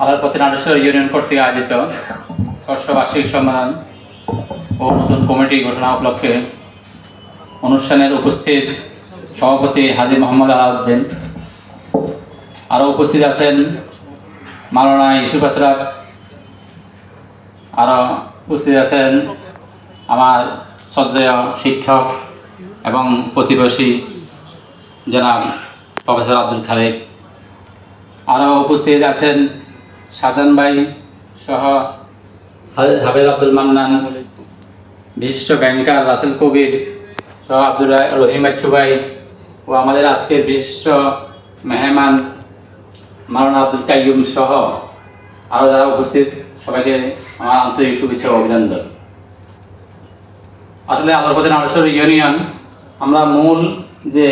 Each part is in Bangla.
আলাদপতি নাটেশ্বর ইউনিয়ন কর্তৃক আয়োজিত ষষ্ঠ বার্ষিক সম্মেলন ও নতুন কমিটি ঘোষণা উপলক্ষে অনুষ্ঠানের উপস্থিত সভাপতি হাজি মোহাম্মদ আলাউদ্দিন। আরও উপস্থিত আছেন মাওলানা ইউসুফ আসরাফ। আরও উপস্থিত আছেন আমার শ্রদ্ধেয় শিক্ষক এবং প্রতিবেশী জনাব প্রফেসর আব্দুল খালেক। আরও উপস্থিত আছেন সাধন ভাই সহ হা- হাফেজ আব্দুল মান্নান, বিশিষ্ট ব্যাংকার রাসেল কবির সহ আব্দুল রহিম বাচ্চু ভাই ও আমাদের আজকের বিশিষ্ট মেহমান মাওলানা আব্দুল কাইয়ুম সহ আরও যারা উপস্থিত, সবাইকে আমার আন্তরিক শুভেচ্ছা অভিনন্দন। আসলে আল্লাহপতি নারেশ্বর ইউনিয়ন, আমরা মূল যে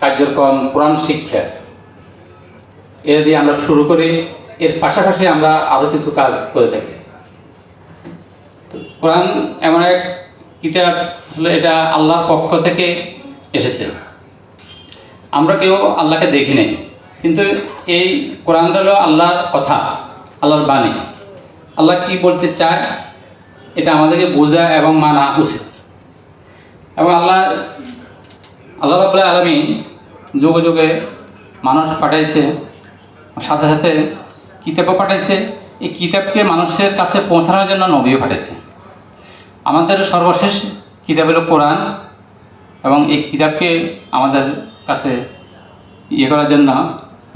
কার্যক্রম, কোরআন শিক্ষা এর দিয়ে আমরা শুরু করি। এর পাশাপাশি আমরা আরও কিছু কাজ করে থাকি। কোরআন এমন এক কিতাব, আসলে এটা আল্লাহর পক্ষ থেকে এসেছে। আমরা কেউ আল্লাহকে দেখি নাই, কিন্তু এই কোরআনটা হলো আল্লাহর কথা, আল্লাহর বাণী। আল্লাহ কি বলতে চায়, এটা আমাদেরকে বোঝা এবং মানা উচিত। এবং আল্লাহ আল্লাহ রাবুল্লাহ আলমী যুগে যুগে মানুষ পাঠাইছে সাথে সাথে কিতাবও পাঠাইছে। এই কিতাবকে মানুষের কাছে পৌঁছানোর জন্য নবীও পাঠাইছে। আমাদের সর্বশেষ কিতাব হলো কোরআন এবং এই কিতাবকে আমাদের কাছে ইয়ে করার জন্য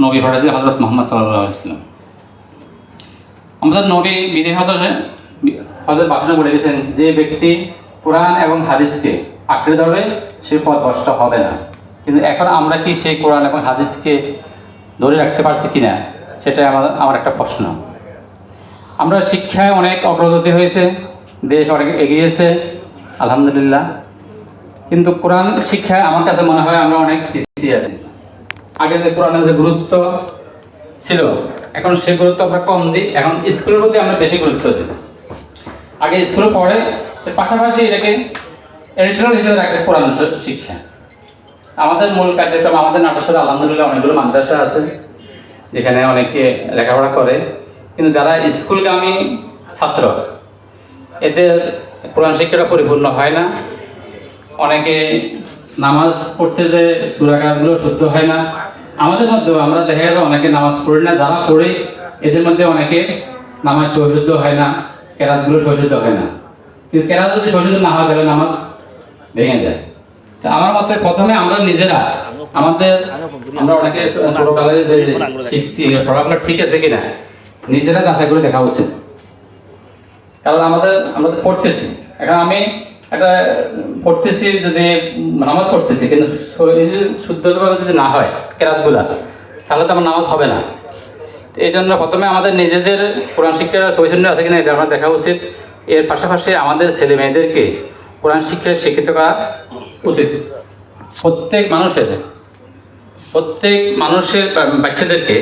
নবী পাঠাইছে হজরত মোহাম্মদ সাল্লাহ ইসলাম আমাদের নবী হজরত হজরত বাসনে বলে গেছেন যে ব্যক্তি কোরআন এবং হাদিসকে আঁকড়ে ধরবে, সে পথ কষ্ট হবে না। কিন্তু এখন আমরা কি সেই কোরআন এবং হাদিসকে ধরে রাখতে পারছি কি না সেটাই আমার আমার একটা প্রশ্ন। আমরা শিক্ষায় অনেক অগ্রগতি হয়েছে, দেশ অনেক এগিয়েছে, আলহামদুলিল্লাহ। কিন্তু কোরআন শিক্ষায় আমার কাছে মনে হয় আমরা অনেক পিছিয়ে আছি। আগে যে কোরআনের যে গুরুত্ব ছিল, এখন সেই গুরুত্ব আমরা কম দিই, এখন স্কুলের প্রতি আমরা বেশি গুরুত্ব দিই। আগে স্কুলে পড়ে, পাশাপাশি এটাকে এডিশনাল হিসেবে রাখছে কোরআন শিক্ষা। আমাদের মূল কার্যক্রম আমাদের নাটকের আলহামদুলিল্লাহ অনেকগুলো মাদ্রাসা আছে, যেখানে অনেকে লেখাপড়া করে। কিন্তু যারা স্কুলগামী ছাত্র, এদের কোরআন শিক্ষাটা পরিপূর্ণ হয় না। অনেকে নামাজ পড়তে যে সুরাগারগুলো শুদ্ধ হয় না। আমাদের মধ্যেও আমরা দেখা গেছে অনেকে নামাজ পড়ি না, যারা পড়ে, এদের মধ্যে অনেকে নামাজ সৌশুদ্ধ হয় না, কেরাতগুলো সৌশুদ্ধ হয় না। কিন্তু কেরাত যদি সৌশুদ্ধ না হয়, তাহলে নামাজ ভেঙে যায়। আমার মতে প্রথমে আমরা নিজেরা, আমাদের, আমরা অনেকে ছোটবেলায় যে শিখছি, পড়াগুলো ঠিক আছে কিনা, নিজেরা যাচাই করে দেখা উচিত। কারণ আমাদের, আমরা তো পড়তেছি। এখন আমি একটা, পড়তেছি যদি, নামাজ পড়তেছি, কিন্তু শরীর শুদ্ধভাবে যদি না হয়, কেরাতগুলা, তাহলে তো আমার নামাজ হবে না। এই জন্য প্রথমে আমাদের নিজেদের কোরআন শিক্ষা সবিচ্ছিন্ন আছে কিনা, এটা আমরা দেখা উচিত। এর পাশাপাশি আমাদের ছেলে মেয়েদেরকে কোরআন শিক্ষায় শিক্ষিত করা উচিত। প্রত্যেক মানুষের প্রত্যেক মানুষের বাচ্চাদেরকে